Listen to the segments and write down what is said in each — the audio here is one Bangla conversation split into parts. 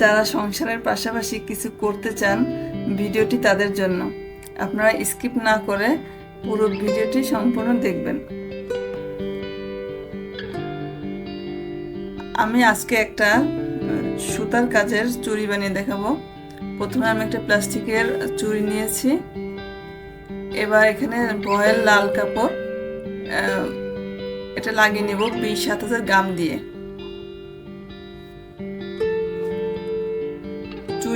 যারা সংসারের পাশাপাশি কিছু করতে চান ভিডিওটি তাদের জন্য। আপনারা স্কিপ না করে পুরো ভিডিওটি সম্পূর্ণ দেখবেন। আমি আজকে একটা সুতার কাজের চুড়ি বানিয়ে দেখাবো। প্রথমে আমি একটা প্লাস্টিকের চুড়ি নিয়েছি। এবার এখানে বয়েল লাল কাপড় এটা লাগিয়ে নেব বিশ সাত হাজার গ্রাম দিয়ে।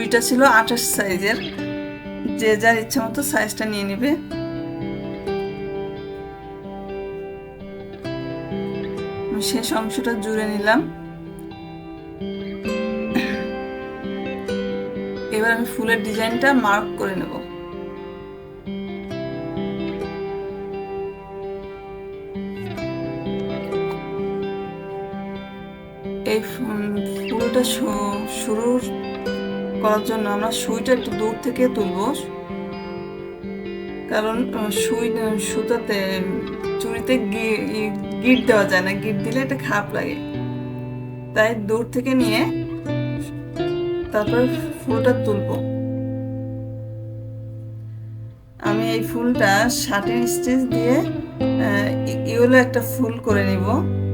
চুড়িটা ছিল, আঠাশ সাইজের। যে যার ইচ্ছা মতো সাইজটা নিয়ে নেবে। শেষ অংশটা জুড়ে নিলাম। এবার আমি ফুলের ডিজাইনটা মার্ক করে নেব। এই ফুলটা শু- শুরু করার জন্য আমরা সুইটা একটু দূর থেকে তুলব। কারণ সুই সুতাতে ই- গিট দেওয়া যায় না। গিট দিলে এটা খারাপ লাগে। তাই দূর থেকে নিয়ে তারপর ফুলটা তুলব। আমি এই ফুলটা শার্টের স্টিচ দিয়ে ইয়েলো একটা ফুল করে নিব।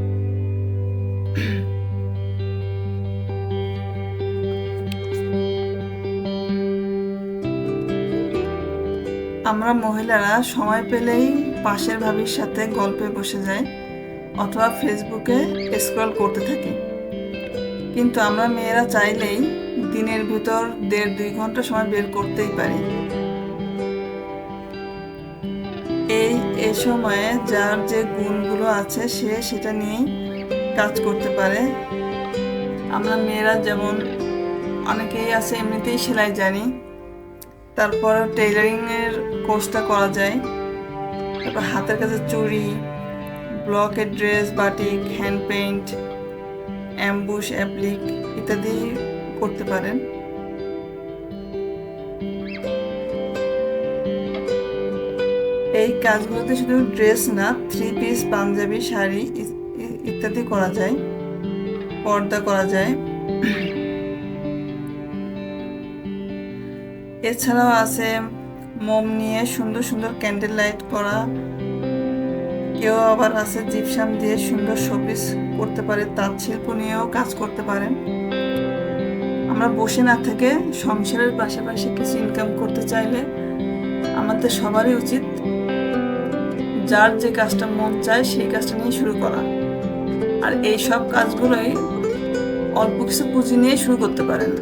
আমরা মহিলারা সময় পেলেই পাশের ভাবির সাথে গল্পে বসে যাই অথবা ফেসবুকে স্ক্রল করতে থাকি। কিন্তু আমরা মেয়েরা চাইলেই দিনের ভিতর দেড় দুই ঘণ্টা সময় বের করতেই পারি। এই, এ সময়ে যার যে গুণগুলো আছে সে সেটা নিয়েই কাজ করতে পারে। আমরা মেয়েরা যেমন অনেকেই আছে, এমনিতেই সেলাই জানি। তারপর টেইলারিং এর কোর্সটা করা যায়। তারপর হাতের কাছে চুড়ি ব্লকের dress batik hand paint emboss applique ইত্যাদি করতে পারেন। এই কাজগুলোতে শুধু ড্রেস না থ্রি পিস পাঞ্জাবি, শাড়ি ইত্যাদি করা যায়, পর্দা করা যায়। এছাড়াও আছে মোম নিয়ে সুন্দর সুন্দর ক্যান্ডেল লাইট করা। কেউ আবার আছে জিপসাম দিয়ে সুন্দর শোপিস করতে পারে, তাঁত শিল্প নিয়েও কাজ করতে পারেন। আমরা বসে না থেকে সংসারের পাশাপাশি কিছু ইনকাম করতে চাইলে আমাদের সবারই উচিত যার যে কাজটা মন চায় সেই কাজটা নিয়ে শুরু করা। আর এই সব কাজগুলোই অল্প কিছু পুঁজি নিয়ে শুরু করতে পারেন।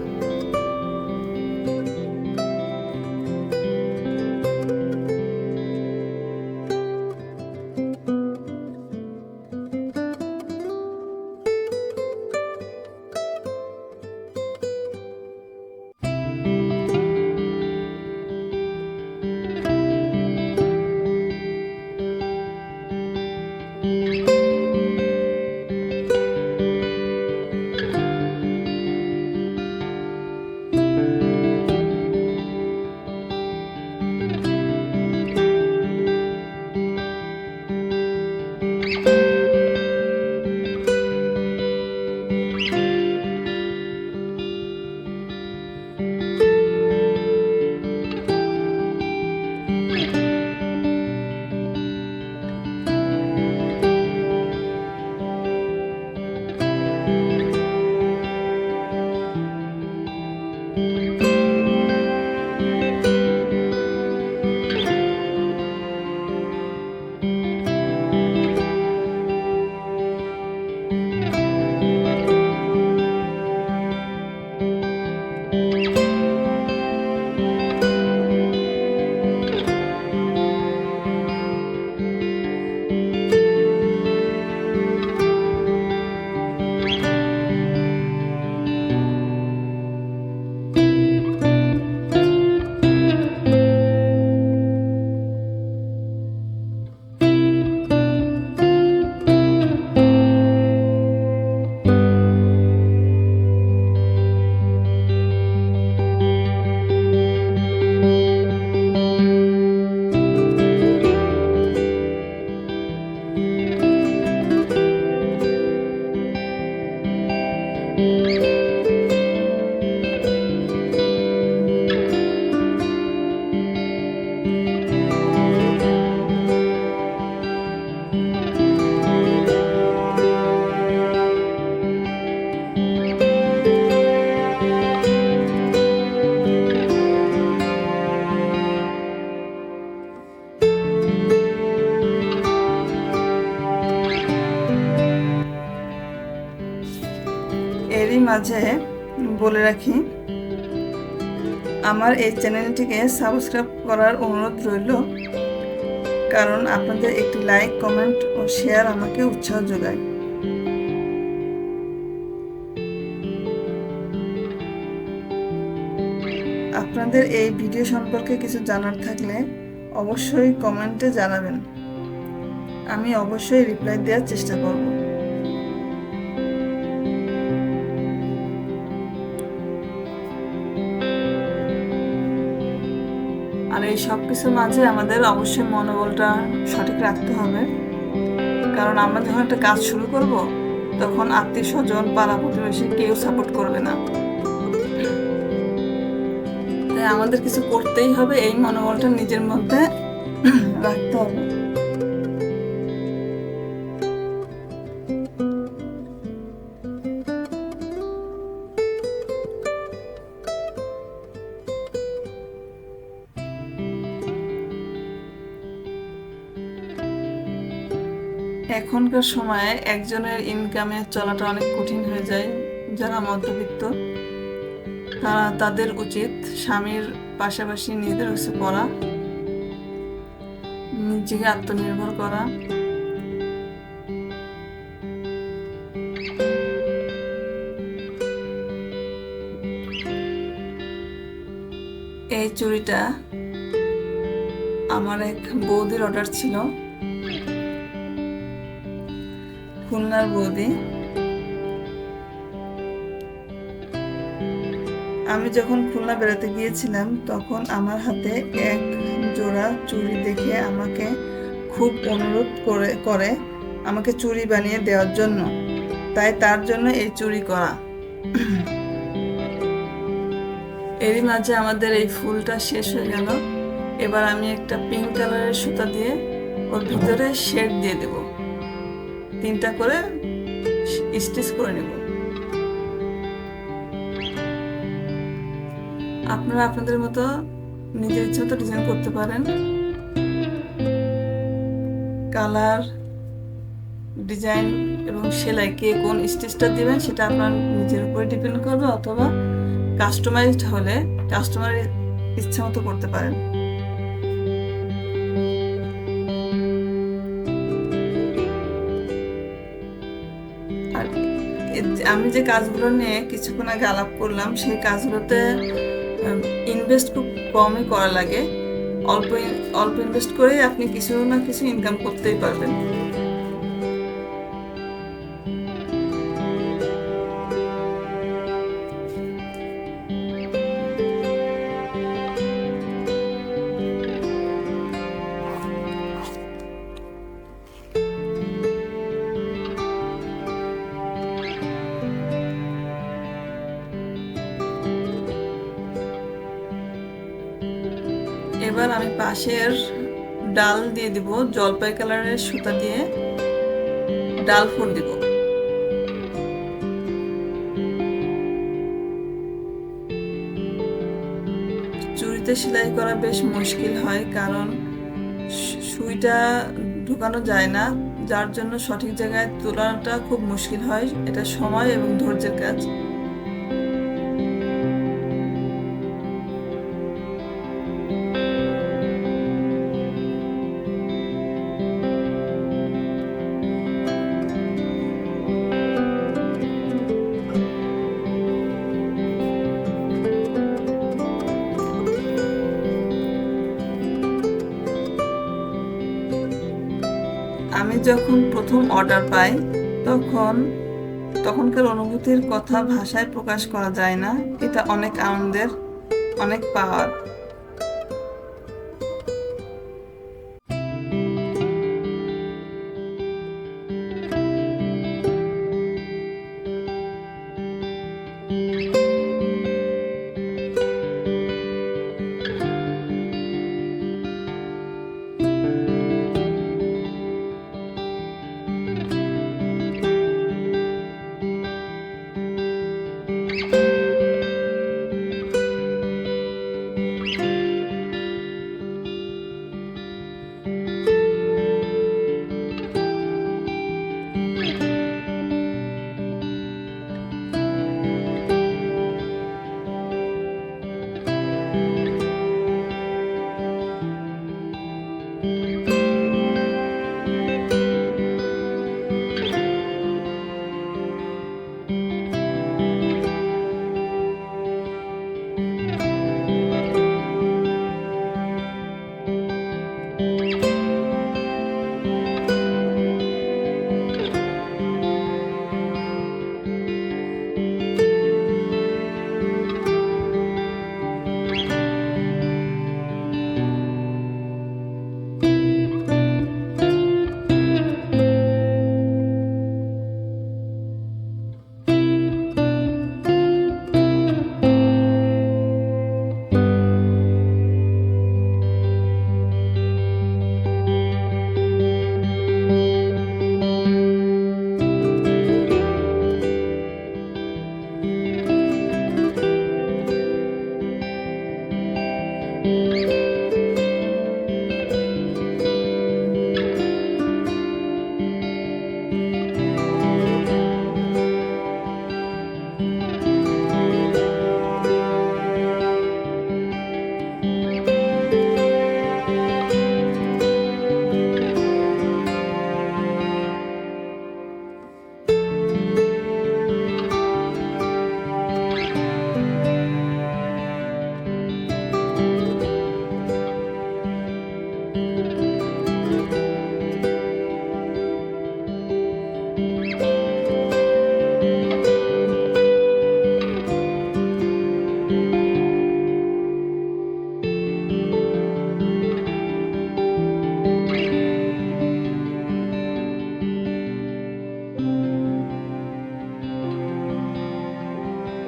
মাঝে বলে রাখি, আমার এই চ্যানেলটিকে সাবস্ক্রাইব করার অনুরোধ রইল। কারণ আপনাদের একটি লাইক, কমেন্ট ও শেয়ার আমাকে উৎসাহ যোগায়। আপনাদের এই ভিডিও সম্পর্কে কিছু জানার থাকলে অবশ্যই কমেন্টে জানাবেন। আমি অবশ্যই রিপ্লাই দেওয়ার চেষ্টা করব। আর এই সব কিছুর মাঝে আমাদের অবশ্যই মনোবলটা সঠিক রাখতে হবে। কারণ আমরা যখন একটা কাজ শুরু করব, তখন আত্মীয় স্বজন, পাড়া প্রতিবেশী কেউ সাপোর্ট করবে না। তাই আমাদের কিছু করতেই হবে, এই মনোবলটা নিজের মধ্যে রাখতে হবে। এখনকার সময়ে একজনের ইনকামে চলাটা অনেক কঠিন হয়ে যায় যারা মধ্যবিত্ত। তারা, তাদের উচিত স্বামীর পাশাপাশি নিজেদের হচ্ছে পড়া, নিজেকে আত্মনির্ভর করা। এই চুড়িটা আমার এক বৌদির অর্ডার ছিল। খুলনার বৌদি। আমি যখন খুলনা বেড়াতে গিয়েছিলাম, তখন আমার হাতে এক জোড়া চুড়ি দেখে আমাকে খুব অনুরোধ করে করে আমাকে চুড়ি বানিয়ে দেওয়ার জন্য। তাই তার জন্য এই চুড়ি করা। এরই মাঝে আমাদের এই ফুলটা শেষ হয়ে গেল। এবার আমি একটা পিঙ্ক কালারের সুতা দিয়ে ওর ভিতরে শেড দিয়ে দেব। তিনটা করে স্টিচ করে নেব। আপনারা আপনাদের মতো নিজের ইচ্ছে মতো ডিজাইন করতে পারেন। কালার, ডিজাইন এবং সেলাই কে কোন স্টিচটা দিবেন সেটা আপনার নিজের উপরে ডিপেন্ড করবে অথবা কাস্টমাইজড হলে কাস্টমারের ইচ্ছা মতো করতে পারেন। আমি যে কাজগুলো নিয়ে কিছুক্ষণ আগে আলাপ করলাম, সেই কাজগুলোতে ইনভেস্ট খুব কমই করা লাগে। অল্প অল্প ইনভেস্ট করেই আপনি কিছু না কিছু ইনকাম করতেই পারবেন। দিয়ে দিব, জলপাই কালারের সুতা দিয়ে ডাল ফুল দিব। চুরিতে সেলাই করা বেশ মুশকিল হয়, কারণ সুইটা ঢুকানো যায় না, যার জন্য সঠিক জায়গায় তোলাটা খুব মুশকিল হয়, এটা সময় এবং ধৈর্যের কাজ। প্রথম অর্ডার পাই তখন তখনকার অনুভূতির কথা ভাষায় প্রকাশ করা যায় না। এটা অনেক আনন্দের, অনেক পাওয়ার।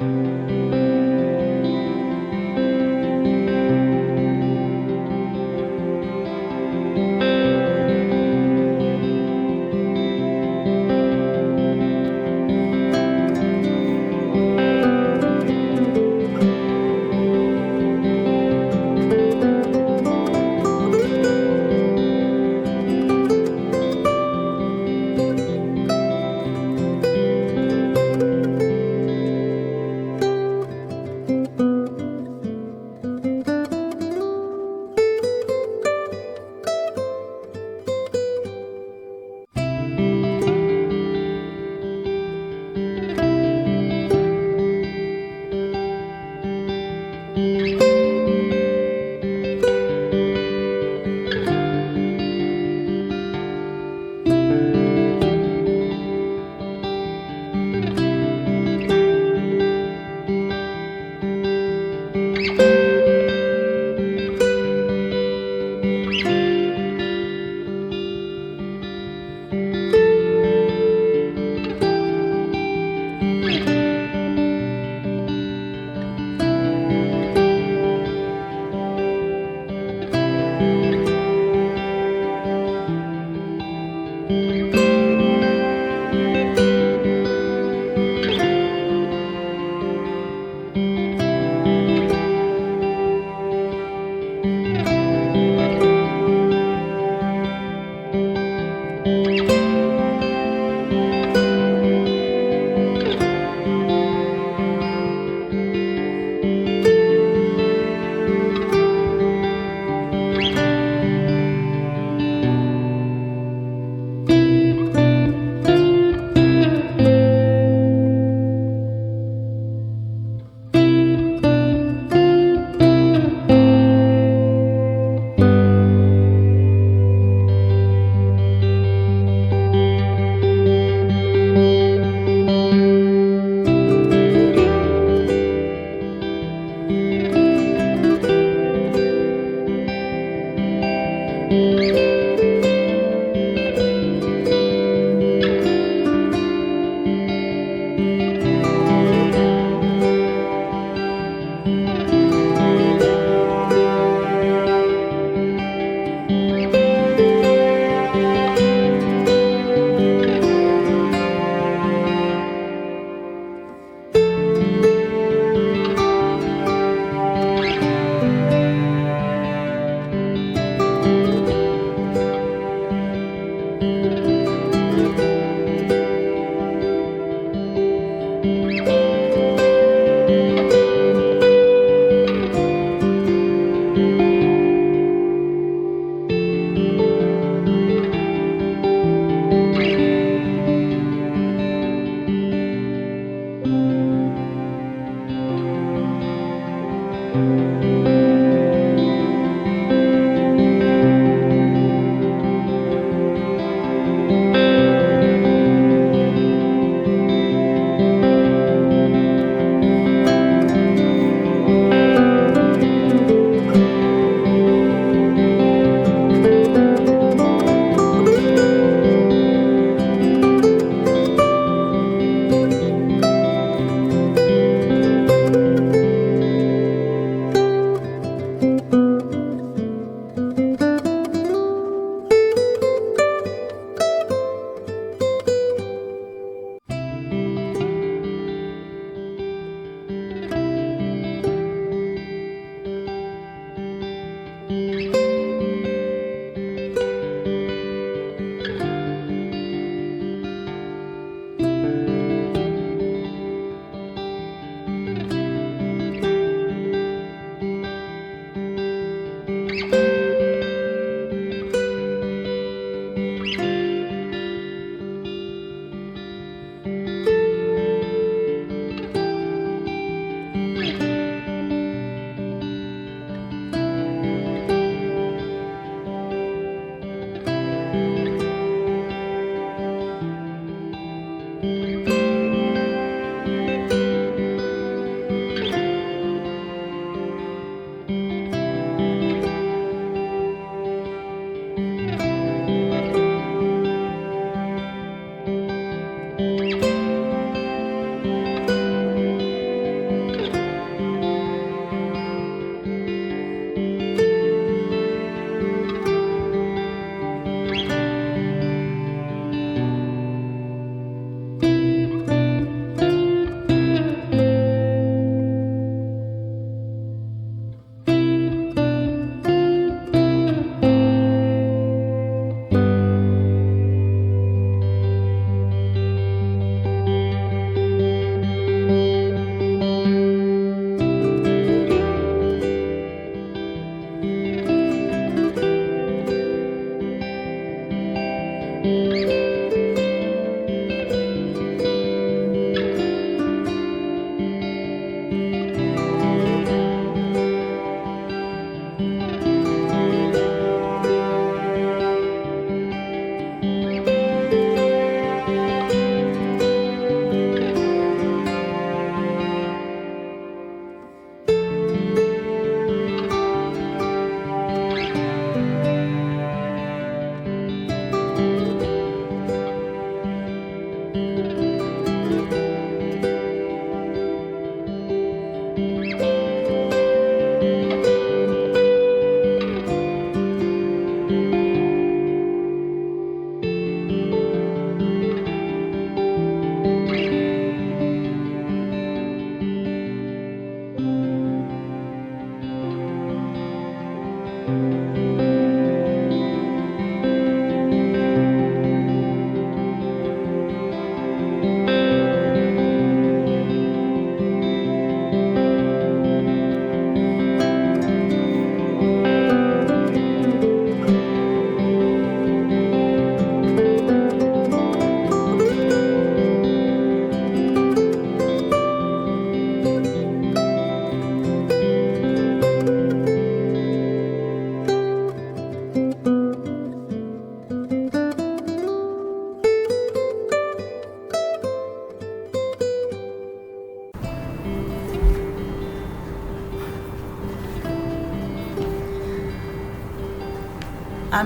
Música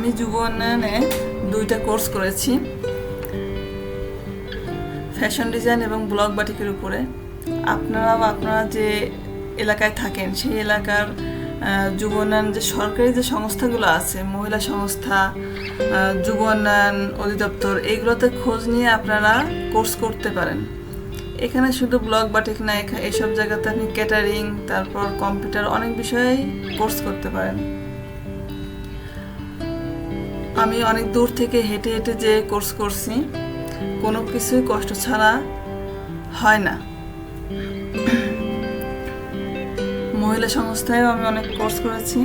আমি যুব উন্নয়নে দুইটা কোর্স করেছি। ফ্যাশন ডিজাইন এবং ব্লগ বাটিকের উপরে। আপনারাও আপনারা যে এলাকায় থাকেন, সেই এলাকার যুব উন্নয়ন যে সরকারি যে সংস্থাগুলো আছে, মহিলা সংস্থা যুব উন্নয়ন অধিদপ্তর, এইগুলোতে খোঁজ নিয়ে আপনারা কোর্স করতে পারেন। এখানে শুধু ব্লগ বাটিক না এইসব জায়গাতে আপনি ক্যাটারিং তারপর কম্পিউটার অনেক বিষয়েই কোর্স করতে পারেন। আমি অনেক দূর থেকে হেঁটে হেঁটে যে কোর্স করছি, কোনো কিছুই কষ্ট ছাড়া হয় না। মহিলা সংস্থায়ও আমি অনেক কোর্স করেছি।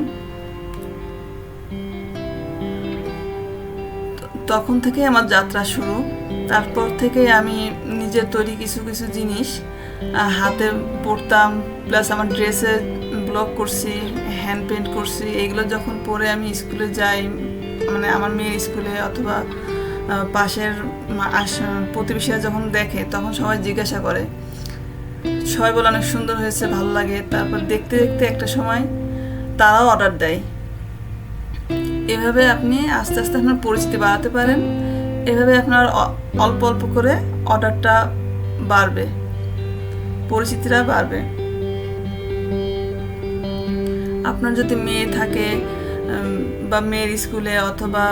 তখন থেকেই আমার যাত্রা শুরু। তারপর থেকে আমি নিজের তৈরি কিছু কিছু জিনিস হাতে পরতাম প্লাস আমার ড্রেসে ব্লক করছি হ্যান্ড পেন্ট করছি, এগুলো যখন পরে আমি স্কুলে যাই মানে আমার মেয়ের স্কুলে অথবা পাশের প্রতিবেশীরা যখন দেখে, তখন সবাই জিজ্ঞাসা করে। সবাই বলে অনেক সুন্দর হয়েছে, ভালো লাগে। তারপর দেখতে দেখতে একটা সময় তারাও অর্ডার দেয়। এভাবে আপনি আস্তে আস্তে আপনার পরিচিতি বাড়াতে পারেন। এভাবে আপনার অল্প অল্প করে অর্ডারটা বাড়বে। পরিচিতিটা বাড়বে। আপনার যদি মেয়ে থাকে বা মেয়ের স্কুলে অথবা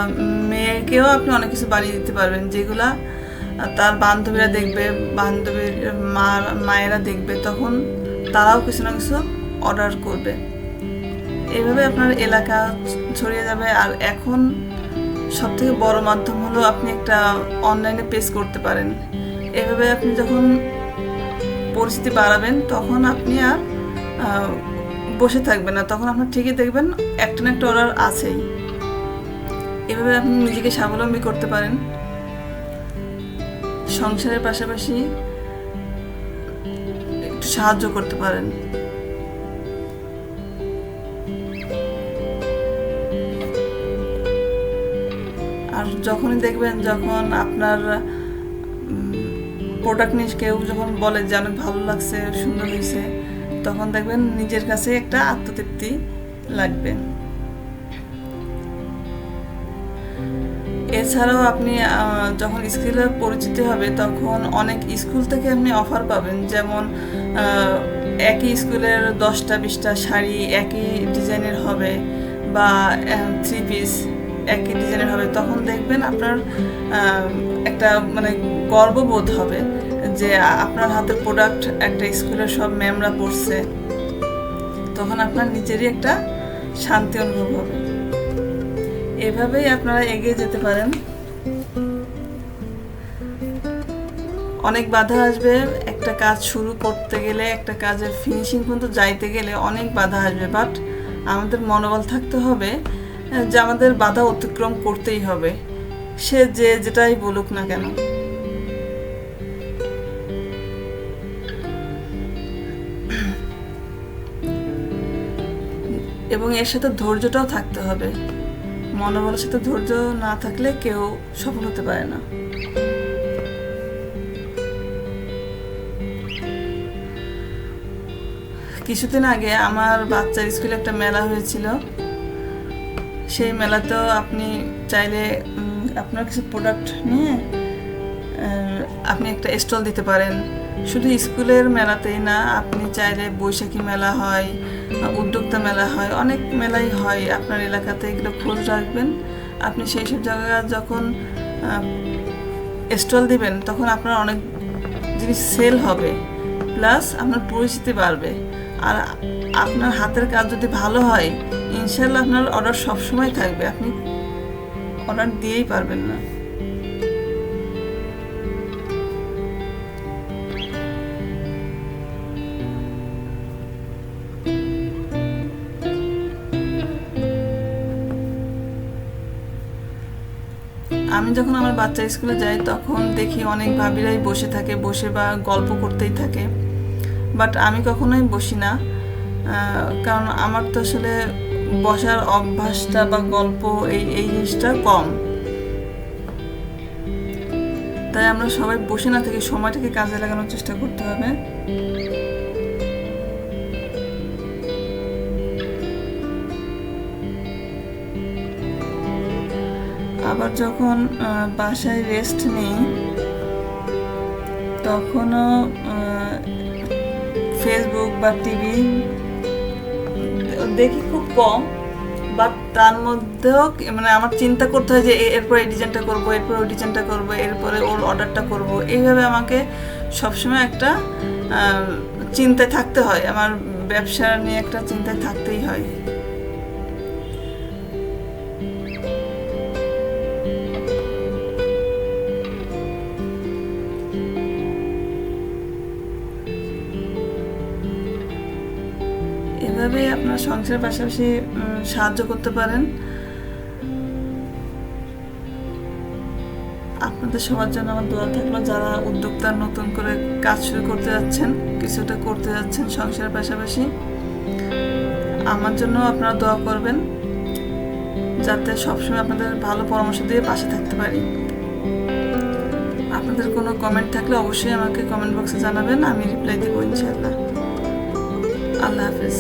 মেয়েকেও আপনি অনেক কিছু বানিয়ে দিতে পারবেন, যেগুলা তার বান্ধবীরা দেখবে, বান্ধবীর মা, মায়েরা দেখবে, তখন তারাও কিছু না কিছু অর্ডার করবে। এভাবে আপনার এলাকা ছড়িয়ে যাবে, আর এখন সব থেকে বড় মাধ্যম হলো আপনি একটা অনলাইনে পেজ করতে পারেন। এভাবে আপনি যখন পরিস্থিতি বাড়াবেন, তখন আপনি আর বসে থাকবেন না, তখন আপনার ঠিকই দেখবেন একটা না একটা অর্ডার আছেই। এভাবে আপনি নিজেকে স্বাবলম্বী করতে পারেন। সংসারের পাশাপাশি একটু সাহায্য করতে পারেন। আর যখনই দেখবেন যখন আপনার প্রোডাক্ট নিয়ে কেউ যখন বলে যে অনেক ভালো লাগছে, সুন্দর হয়েছে তখন দেখবেন নিজের কাছে একটা আত্মতৃপ্তি লাগবে। এছাড়াও আপনি যখন স্কুলে পরিচিত হবে, তখন অনেক স্কুল থেকে আপনি অফার পাবেন। যেমন একই স্কুলের দশটা, বিশটা শাড়ি একই ডিজাইনের হবে বা থ্রি পিস একই ডিজাইনের হবে। তখন দেখবেন আপনার একটা মানে গর্ববোধ হবে। যে আপনার হাতের প্রোডাক্ট একটা স্কুলের সব ম্যামরা পড়ছে, তখন আপনার নিজেরই একটা শান্তি অনুভব হবে। এভাবেই আপনারা এগিয়ে যেতে পারেন। অনেক বাধা আসবে, একটা কাজ শুরু করতে গেলে, একটা কাজের ফিনিশিং পর্যন্ত যাইতে গেলে অনেক বাধা আসবে বাট আমাদের মনোবল থাকতে হবে, যে আমাদের বাধা অতিক্রম করতেই হবে। সে যে যেটাই বলুক না কেন। এবং এর সাথে ধৈর্যটাও থাকতে হবে। মনোবলের সাথে ধৈর্য না থাকলে কেউ সফল হতে পারে না। কিছুদিন আগে আমার বাচ্চার স্কুলে একটা মেলা হয়েছিল। সেই মেলাতেও আপনি চাইলে আপনার কিছু প্রোডাক্ট নিয়ে আপনি একটা স্টল দিতে পারেন। শুধু স্কুলের মেলাতেই না, আপনি চাইলে বৈশাখী মেলা হয় উদ্যোক্তা মেলা হয়, অনেক মেলাই হয় আপনার এলাকাতে, এগুলো খোঁজ রাখবেন। আপনি সেই সব জায়গায় যখন স্টল দিবেন, তখন আপনার অনেক জিনিস সেল হবে। প্লাস আপনার পরিচিতি বাড়বে। আর আপনার হাতের কাজ যদি ভালো হয় ইনশাল্লাহ আপনার অর্ডার সবসময় থাকবে। আপনি অর্ডার দিয়েই পারবেন না। আমি যখন আমার বাচ্চা স্কুলে যাই, তখন দেখি অনেক ভাবিরাই বসে থাকে, বসে বা গল্প করতেই থাকে। বাট আমি কখনোই বসি না। কারণ আমার তো আসলে বসার অভ্যাসটা বা গল্প এই এই জিনিসটা কম। তাই আমরা সবাই বসে না থেকে সময়টাকে কাজে লাগানোর চেষ্টা করতে হবে। আবার যখন বাসায় রেস্ট নেই, তখনও ফেসবুক বা টিভি দেখি খুব কম বাট তার মধ্যেও মানে আমার চিন্তা করতে হয় যে এরপর এই ডিজাইনটা করব, এরপর ওই ডিজাইনটা করব, এরপরে ওর অর্ডারটা করব। এইভাবে আমাকে সবসময় একটা চিন্তায় থাকতে হয়। আমার ব্যবসা নিয়ে একটা চিন্তায় থাকতেই হয়। সংসারের পাশাপাশি সাহায্য করতে পারেন। আপনাদের সবার জন্য আমার দোয়া থাকল, যারা উদ্যোক্তা নতুন করে কাজ শুরু করতে যাচ্ছেন, কিছুটা করতে যাচ্ছেন সংসারের পাশাপাশি, আমার জন্য আপনারা দোয়া করবেন, যাতে সবসময় আপনাদের ভালো পরামর্শ দিয়ে পাশে থাকতে পারি। আপনাদের কোনো কমেন্ট থাকলে অবশ্যই আমাকে কমেন্ট বক্সে জানাবেন, আমি রিপ্লাই দেবো ইনশাল্লাহ আল্লাহ হাফেজ।